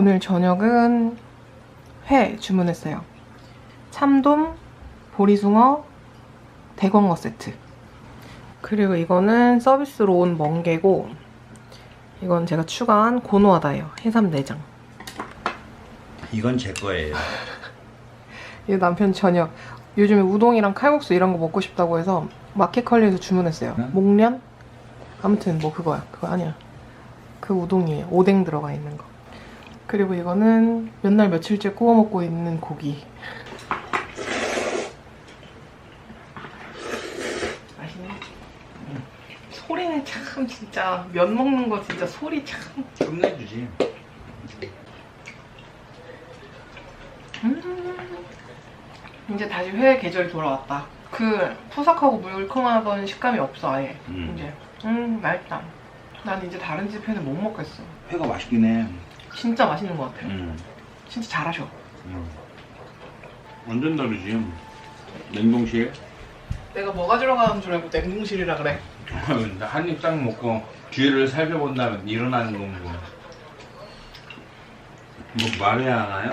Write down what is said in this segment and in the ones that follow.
오늘 저녁은 회 주문했어요. 참돔, 보리숭어, 대광어 세트. 그리고 이거는 서비스로 온 멍게고 이건 제가 추가한 고노하다예요. 해삼 내장. 이건 제 거예요. 이 남편 저녁 요즘에 우동이랑 칼국수 이런 거 먹고 싶다고 해서 마켓컬리에서 주문했어요. 응? 목련? 아무튼 뭐 그거야. 그거 아니야. 그 우동이에요. 오뎅 들어가 있는 거. 그리고 이거는 몇 날 며칠째 구워 먹고 있는 고기. 맛있네. 소리는 참 진짜 면 먹는 거 진짜 소리 참. 끝내주지. 음. 이제 다시 회 계절이 돌아왔다. 그 푸석하고 물컹하던 식감이 없어 아예. 음. 이제 음 맛있다. 난 이제 다른 집 회는 못 먹겠어. 회가 맛있긴 해. 진짜 맛있는 것 같아요. 음. 진짜 잘하셔. 음. 완전 다르지. 냉동실. 내가 뭐가 들어가는 줄 알고 냉동실이라 그래. 한입 딱 먹고 뒤를 살펴본 다음에 일어나는 건고. 뭐 말해야 하나요?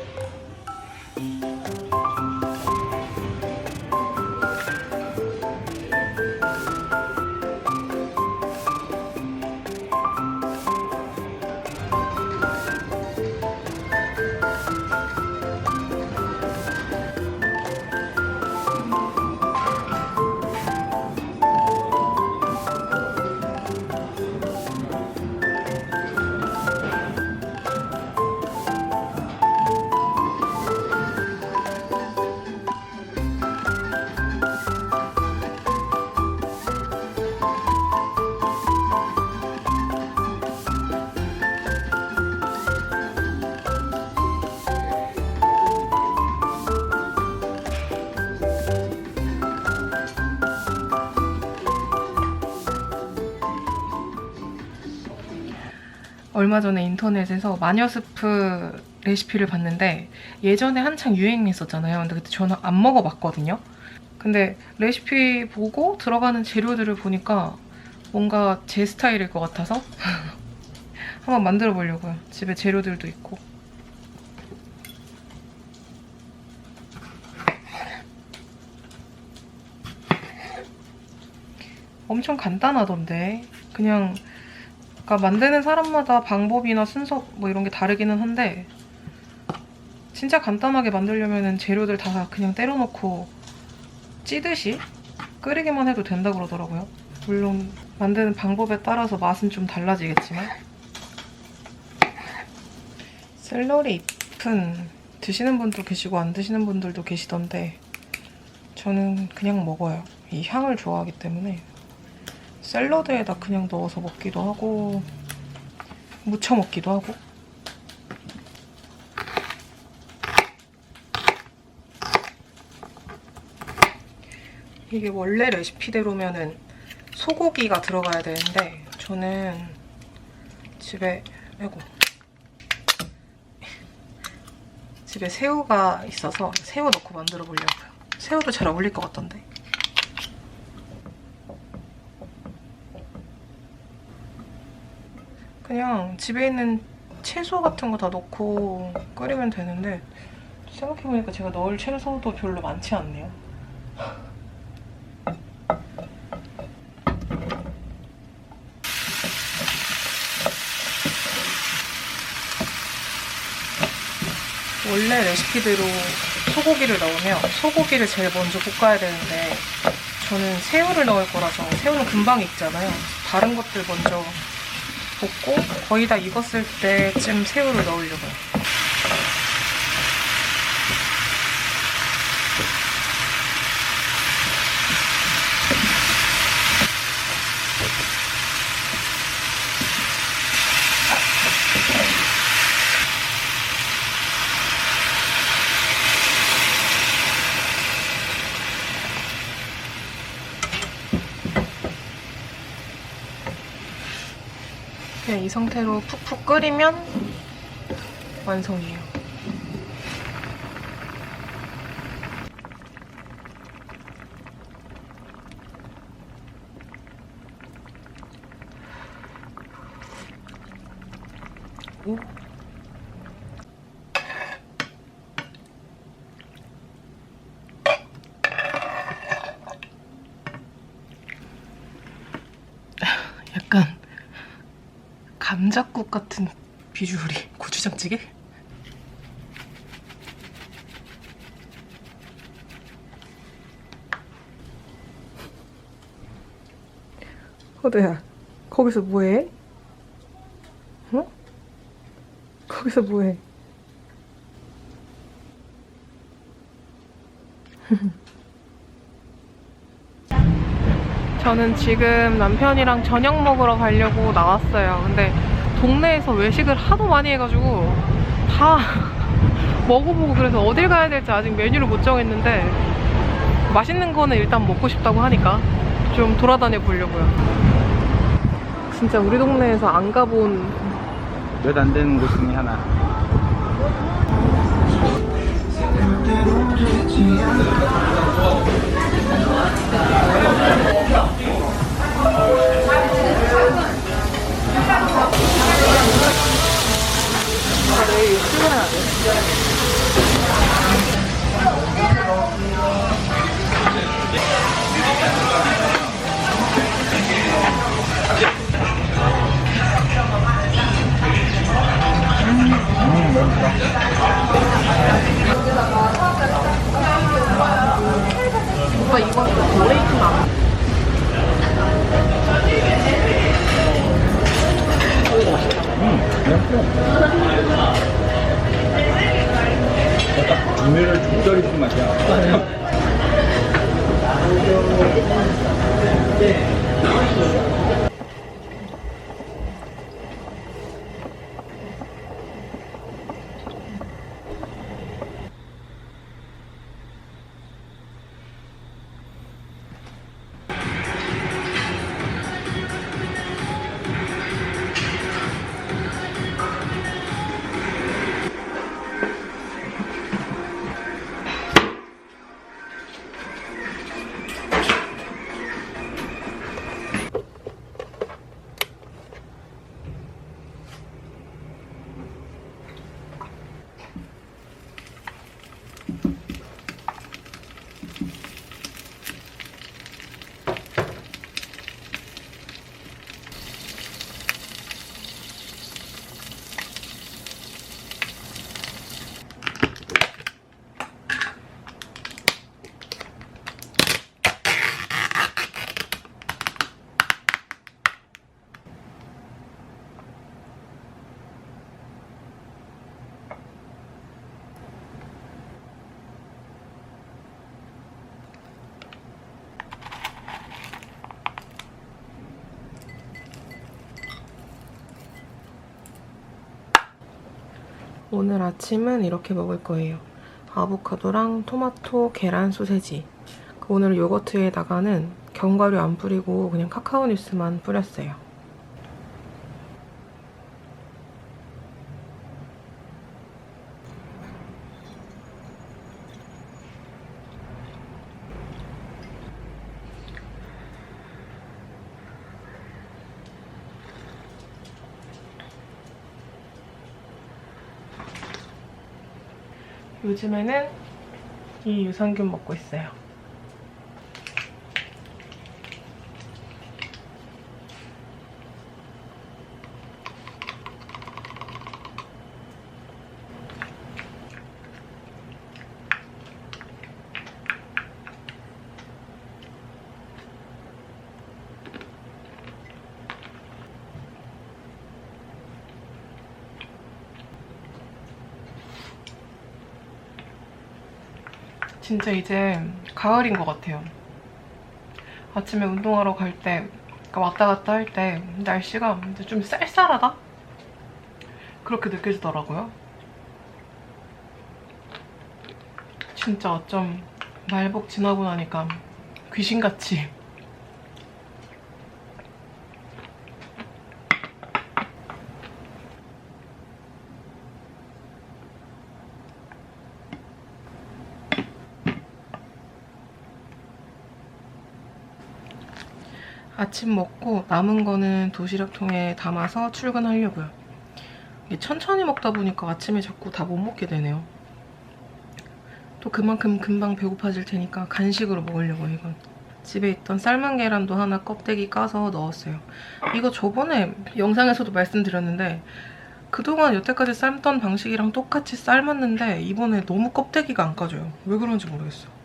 얼마 전에 인터넷에서 마녀스프 레시피를 봤는데 예전에 한창 유행했었잖아요. 근데 그때 저는 안 먹어봤거든요. 근데 레시피 보고 들어가는 재료들을 보니까 뭔가 제 스타일일 것 같아서 한번 만들어 보려고요. 집에 재료들도 있고. 엄청 간단하던데 그냥 그러니까 만드는 사람마다 방법이나 순서 뭐 이런 게 다르기는 한데 진짜 간단하게 만들려면 재료들 다 그냥 때려놓고 찌듯이 끓이기만 해도 된다 그러더라고요. 물론 만드는 방법에 따라서 맛은 좀 달라지겠지만 샐러리 잎은 드시는 분도 계시고 안 드시는 분들도 계시던데 저는 그냥 먹어요. 이 향을 좋아하기 때문에 샐러드에다 그냥 넣어서 먹기도 하고 무쳐 먹기도 하고 이게 원래 레시피대로면은 소고기가 들어가야 되는데 저는 집에 아이고 집에 새우가 있어서 새우 넣고 만들어 보려고요. 새우도 잘 어울릴 것 같던데. 그냥 집에 있는 채소 같은 거 다 넣고 끓이면 되는데 생각해보니까 제가 넣을 채소도 별로 많지 않네요. 원래 레시피대로 소고기를 넣으면 소고기를 제일 먼저 볶아야 되는데 저는 새우를 넣을 거라서 새우는 금방 익잖아요. 다른 것들 먼저 볶고 거의 다 익었을 때쯤 새우를 넣으려고요. 이 상태로 푹푹 끓이면 완성이에요. 오. 약간 감자국 같은 비주얼이 고추장찌개? 호두야, 거기서 뭐해? 응? 거기서 뭐해? 저는 지금 남편이랑 저녁 먹으러 가려고 나왔어요. 근데 동네에서 외식을 하도 많이 해가지고 다 먹어보고 그래서 어딜 가야 될지 아직 메뉴를 못 정했는데 맛있는 거는 일단 먹고 싶다고 하니까 좀 돌아다녀 보려고요. 진짜 우리 동네에서 안 가본 몇 안 되는 곳 중에 하나. 오늘 아침은 이렇게 먹을 거예요. 아보카도랑 토마토, 계란, 소세지. 그 오늘 요거트에다가는 견과류 안 뿌리고 그냥 카카오 뉴스만 뿌렸어요. 요즘에는 이 유산균 먹고 있어요. 진짜 이제 가을인 것 같아요. 아침에 운동하러 갈 때, 그러니까 왔다 갔다 할 때 날씨가 이제 좀 쌀쌀하다? 그렇게 느껴지더라고요. 진짜 어쩜 말복 지나고 나니까 귀신같이 아침 먹고 남은 거는 도시락통에 담아서 출근하려고요. 천천히 먹다 보니까 아침에 자꾸 다 못 먹게 되네요. 또 그만큼 금방 배고파질 테니까 간식으로 먹으려고 요 이건. 집에 있던 삶은 계란도 하나 껍데기 까서 넣었어요. 이거 저번에 영상에서도 말씀드렸는데 그동안 여태까지 삶던 방식이랑 똑같이 삶았는데 이번에 너무 껍데기가 안 까져요. 왜 그런지 모르겠어요.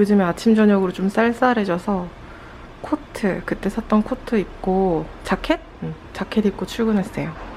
요즘에 아침 저녁으로 좀 쌀쌀해져서 코트 그때 샀던 코트 입고 자켓? 응, 자켓 입고 출근했어요.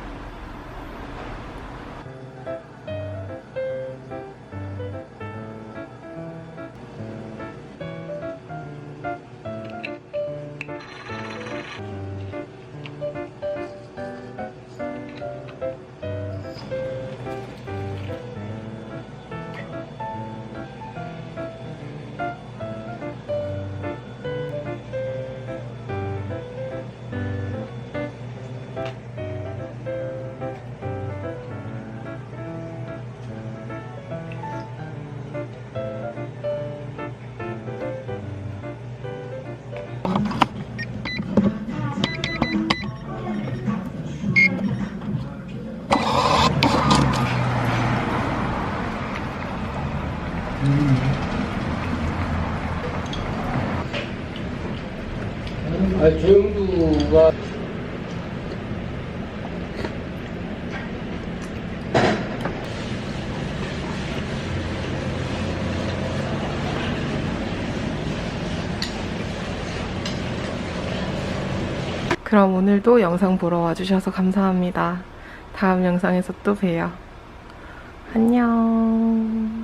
그럼 오늘도 영상 보러 와주셔서 감사합니다. 다음 영상에서 또 봬요. 안녕.